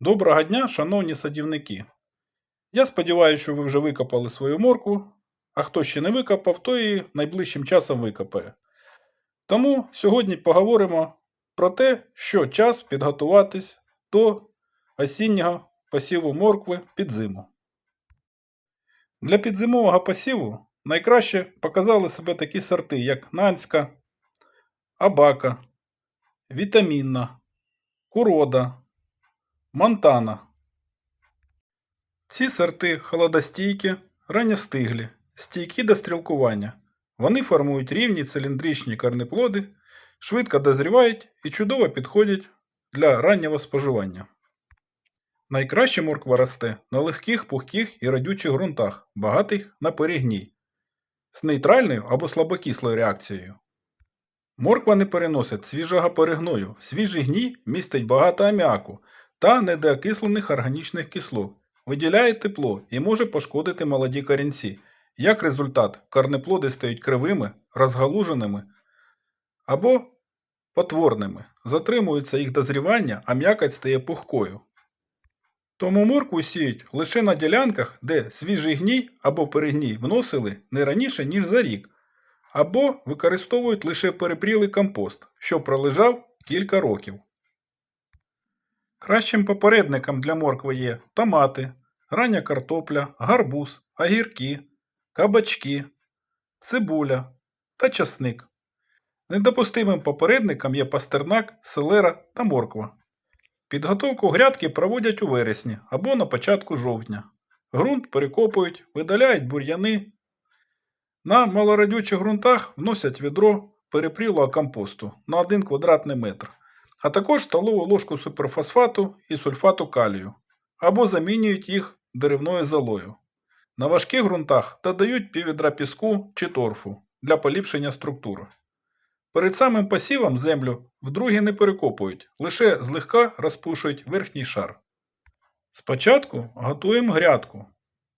Доброго дня, шановні садівники. Я сподіваюся, що ви вже викопали свою моркву, а хто ще не викопав, то і найближчим часом викопає. Тому сьогодні поговоримо про те, що час підготуватись до осіннього посіву моркви під зиму. Для підзимового посіву найкраще показали себе такі сорти, як Нанська, Абака, Вітамінна, Курода, Монтана. Ці сорти холодостійкі, ранньостиглі, стійкі до стрілкування. Вони формують рівні циліндричні корнеплоди, швидко дозрівають і чудово підходять для раннього споживання. Найкраще морква росте на легких, пухких і радючих ґрунтах, багатих на перегній, з нейтральною або слабокислою реакцією. Морква не переносить свіжого перегною. Свіжий гній містить багато аміаку та недоокислених органічних кислот, виділяє тепло і може пошкодити молоді корінці. Як результат, корнеплоди стають кривими, розгалуженими або потворними. Затримується їх дозрівання, а м'якоть стає пухкою. Тому моркву сіють лише на ділянках, де свіжий гній або перегній вносили не раніше, ніж за рік, або використовують лише перепрілий компост, що пролежав кілька років. Кращим попередником для моркви є томати, рання картопля, гарбуз, огірки, кабачки, цибуля та часник. Недопустимим попередником є пастернак, селера та морква. Підготовку грядки проводять у вересні або на початку жовтня. Ґрунт перекопують, видаляють бур'яни. На малорадючих ґрунтах вносять відро перепрілого компосту на 1 квадратний метр, а також столову ложку суперфосфату і сульфату калію, або замінюють їх деревною золою. На важких ґрунтах додають піввідра піску чи торфу для поліпшення структури. Перед самим посівом землю вдруге не перекопують, лише злегка розпушують верхній шар. Спочатку готуємо грядку,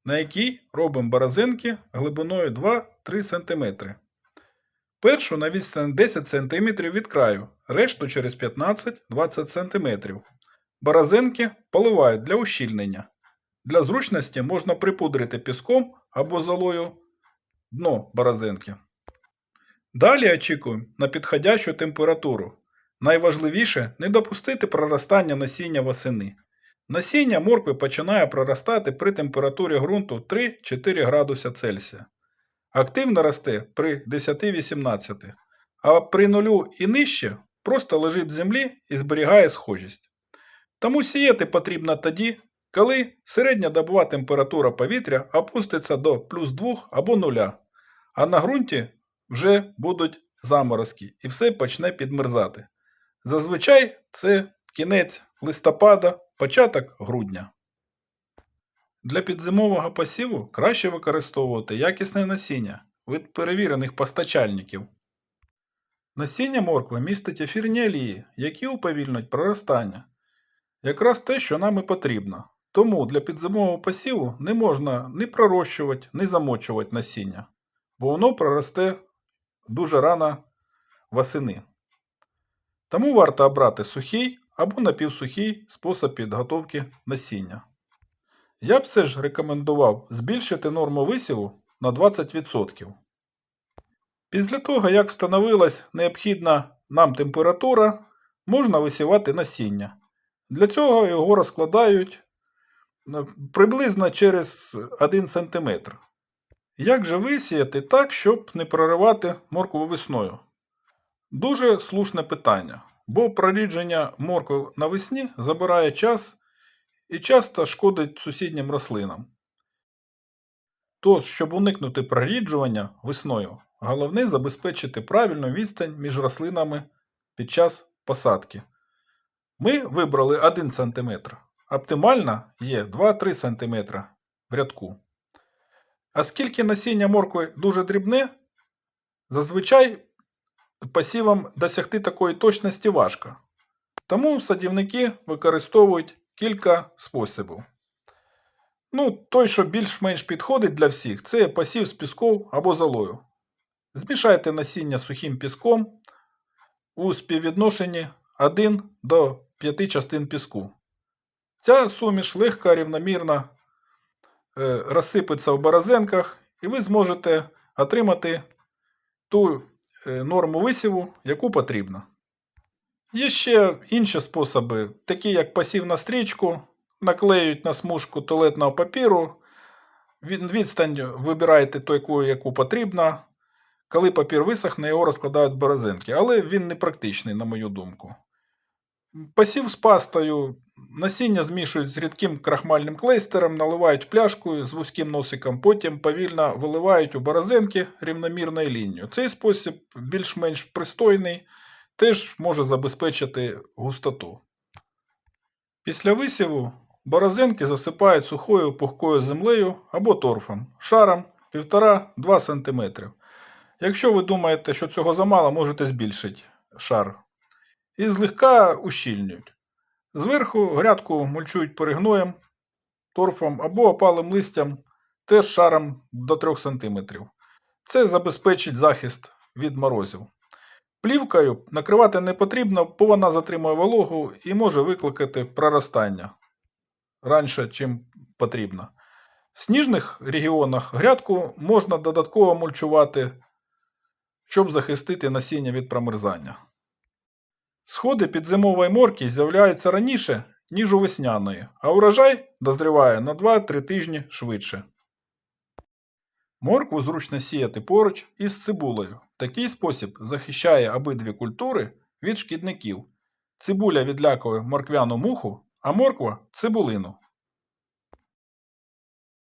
на якій робимо борозенки глибиною 2-3 см. Першу на відстань 10 см від краю, решту через 15-20 см. Борозенки поливають для ущільнення. Для зручності можна припудрити піском або золою дно борозенки. Далі очікуємо на підходящу температуру. Найважливіше не допустити проростання насіння восени. Насіння моркви починає проростати при температурі ґрунту 3-4 градуса Цельсія. Активно росте при 10-18, а при нулю і нижче просто лежить в землі і зберігає схожість. Тому сіяти потрібно тоді, коли середня добова температура повітря опуститься до плюс 2 або 0, а на ґрунті вже будуть заморозки і все почне підмерзати. Зазвичай це кінець листопада, початок грудня. Для підзимового посіву краще використовувати якісне насіння від перевірених постачальників. Насіння моркви містить ефірні олії, які уповільнюють проростання. Якраз те, що нам і потрібно. Тому для підзимового посіву не можна ні пророщувати, ні замочувати насіння, бо воно проросте дуже рано восени. Тому варто обрати сухий або напівсухий спосіб підготовки насіння. Я б все ж рекомендував збільшити норму висіву на 20%. Після того, як встановилась необхідна нам температура, можна висівати насіння. Для цього його розкладають е, приблизно через 1 см. Як же висіяти так, щоб не проривати моркву весною? Дуже слушне питання, бо прорідження моркви навесні забирає час і часто шкодить сусіднім рослинам. Тож, щоб уникнути проріджування весною, головне забезпечити правильну відстань між рослинами під час посадки. Ми вибрали 1 см. Оптимально є 2-3 см в рядку. Оскільки насіння моркви дуже дрібне, зазвичай посівом досягти такої точності важко. Тому садівники використовують кілька способів. Ну, той, що більш-менш підходить для всіх, це посів з піском або золою. Змішайте насіння сухим піском у співвідношенні 1 до 5 частин піску. Ця суміш легко, рівномірно е, розсипеться в борозенках, і ви зможете отримати ту е, норму висіву, яку потрібно. Є ще інші способи, такі як посів на стрічку, наклеюють на смужку туалетного папіру, відстань вибираєте таку, яку потрібно. Коли папір висохне, його розкладають в борозенки, але він не практичний, на мою думку. Посів з пастою, насіння змішують з рідким крахмальним клейстером, наливають в пляшку з вузьким носиком, потім повільно виливають у борозенки рівномірною лінією. Цей спосіб більш-менш пристойний, теж може забезпечити густоту. Після висіву борозенки засипають сухою пухкою землею або торфом, шаром 1,5-2 см. Якщо ви думаєте, що цього замало, можете збільшити шар. І злегка ущільнюють. Зверху грядку мульчують перегноєм, торфом або опалим листям, теж шаром до 3 см. Це забезпечить захист від морозів. Плівкою накривати не потрібно, бо вона затримує вологу і може викликати проростання раніше, чим потрібно. В сніжних регіонах грядку можна додатково мульчувати, щоб захистити насіння від промерзання. Сходи підзимової морки з'являються раніше, ніж у весняної, а урожай дозріває на 2-3 тижні швидше. Моркву зручно сіяти поруч із цибулею. Такий спосіб захищає обидві культури від шкідників. Цибуля відлякує морквяну муху, а морква цибулину.